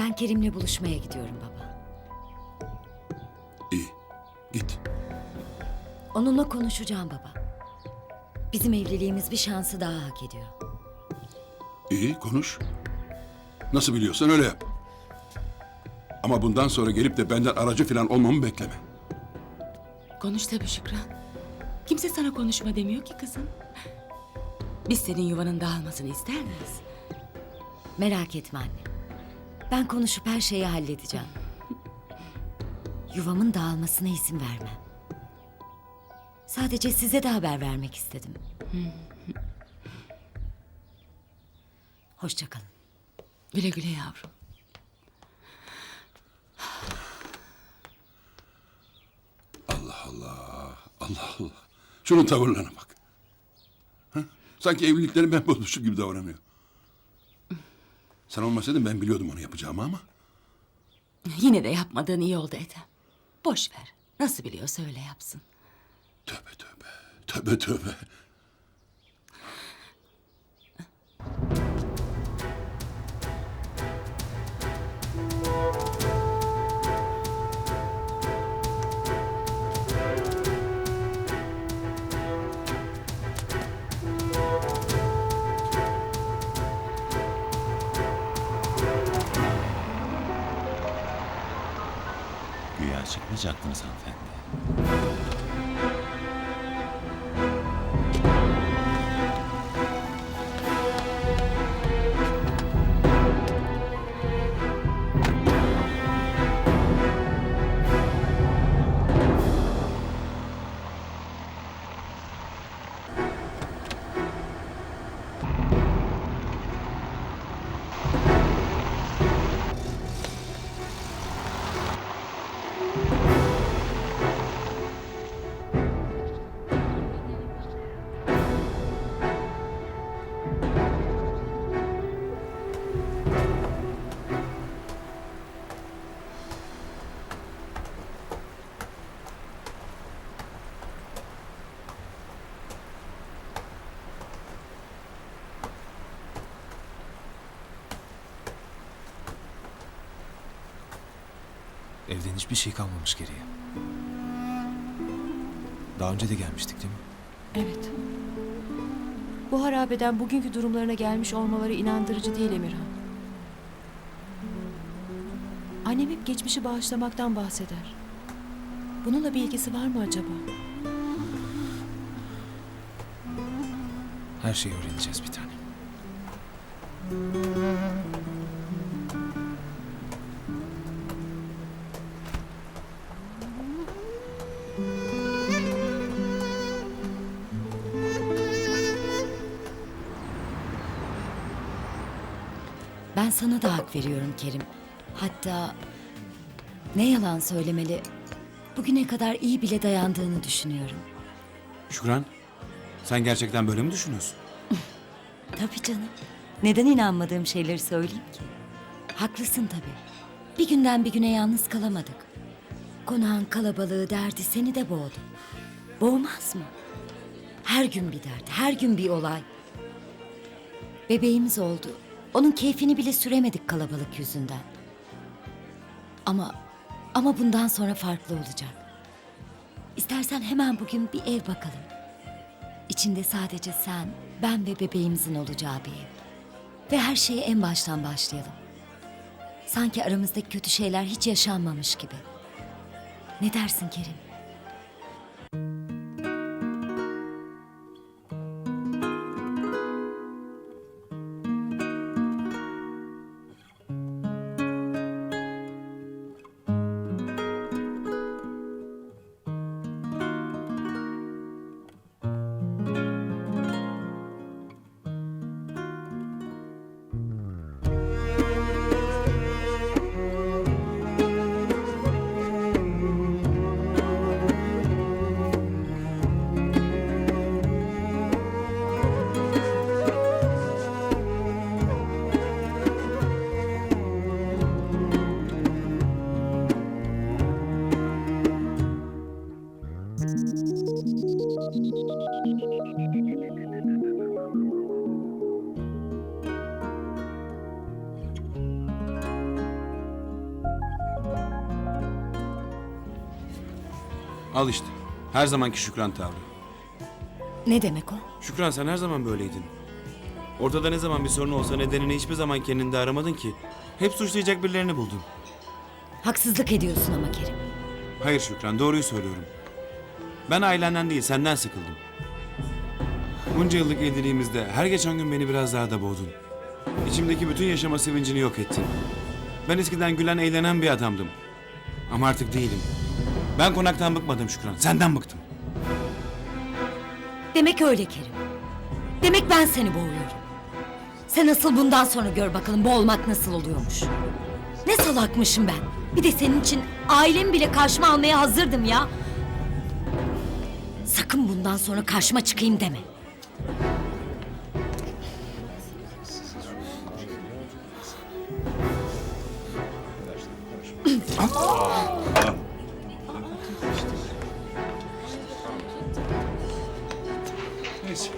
Ben Kerim'le buluşmaya gidiyorum baba. İyi. Git. Onunla konuşacağım baba. Bizim evliliğimiz bir şansı daha hak ediyor. İyi konuş. Nasıl biliyorsan öyle yap. Ama bundan sonra gelip de benden aracı falan olmamı bekleme. Konuş tabii Şükran. Kimse sana konuşma demiyor ki kızım. Biz senin yuvanın dağılmasını ister miyiz? Merak etme anne. Ben konuşup her şeyi halledeceğim. Yuvamın dağılmasına izin vermem. Sadece size de haber vermek istedim. Hoşçakalın. Güle güle yavrum. Allah Allah. Şunun tavırlarına bak. Ha? Sanki evliliklerini ben bozmuşum gibi davranıyor. Sen olmasaydın ben biliyordum onu yapacağımı ama. Yine de yapmadığın iyi oldu Ethem. Boş ver. Nasıl biliyorsa öyle yapsın. Tövbe tövbe. Tövbe tövbe. Güya çıkmayacaktınız hanımefendi. Evden hiçbir şey kalmamış geriye. Daha önce de gelmiştik değil mi? Evet. Bu harabeden bugünkü durumlarına gelmiş olmaları inandırıcı değil Emirhan. Annem hep geçmişi bağışlamaktan bahseder. Bununla bir ilgisi var mı acaba? Her şeyi öğreneceğiz bir tane. Ben sana da hak veriyorum Kerim. Hatta ne yalan söylemeli. Bugüne kadar iyi bile dayandığını düşünüyorum. Şükran, sen gerçekten böyle mi düşünüyorsun? Tabii canım. Neden inanmadığım şeyleri söyleyeyim ki? Haklısın tabii. Bir günden bir güne yalnız kalamadık. Konağın kalabalığı derdi seni de boğdu. Boğmaz mı? Her gün bir dert, her gün bir olay. Bebeğimiz oldu. Onun keyfini bile süremedik kalabalık yüzünden. Ama ama bundan sonra farklı olacak. İstersen hemen bugün bir ev bakalım. İçinde sadece sen, ben ve bebeğimizin olacağı bir ev. Ve her şeye en baştan başlayalım. Sanki aramızdaki kötü şeyler hiç yaşanmamış gibi. Ne dersin Kerim? Al işte. Her zamanki Şükran tavrı. Ne demek o? Şükran sen her zaman böyleydin. Ortada ne zaman bir sorun olsa nedenini hiçbir zaman kendinde aramadın ki. Hep suçlayacak birilerini buldun. Haksızlık ediyorsun ama Kerim. Hayır Şükran doğruyu söylüyorum. Ben ailenden değil senden sıkıldım. Bunca yıllık evliliğimizde her geçen gün beni biraz daha da boğdun. İçimdeki bütün yaşama sevincini yok ettin. Ben eskiden gülen eğlenen bir adamdım. Ama artık değilim. Ben konaktan bıkmadım Şükran. Senden bıktım. Demek öyle Kerim. Demek ben seni boğuyorum. Sen asıl bundan sonra gör bakalım boğulmak nasıl oluyormuş. Ne salakmışım ben. Bir de senin için ailemi bile karşıma almaya hazırdım ya. Sakın bundan sonra karşıma çıkayım deme. Neyse.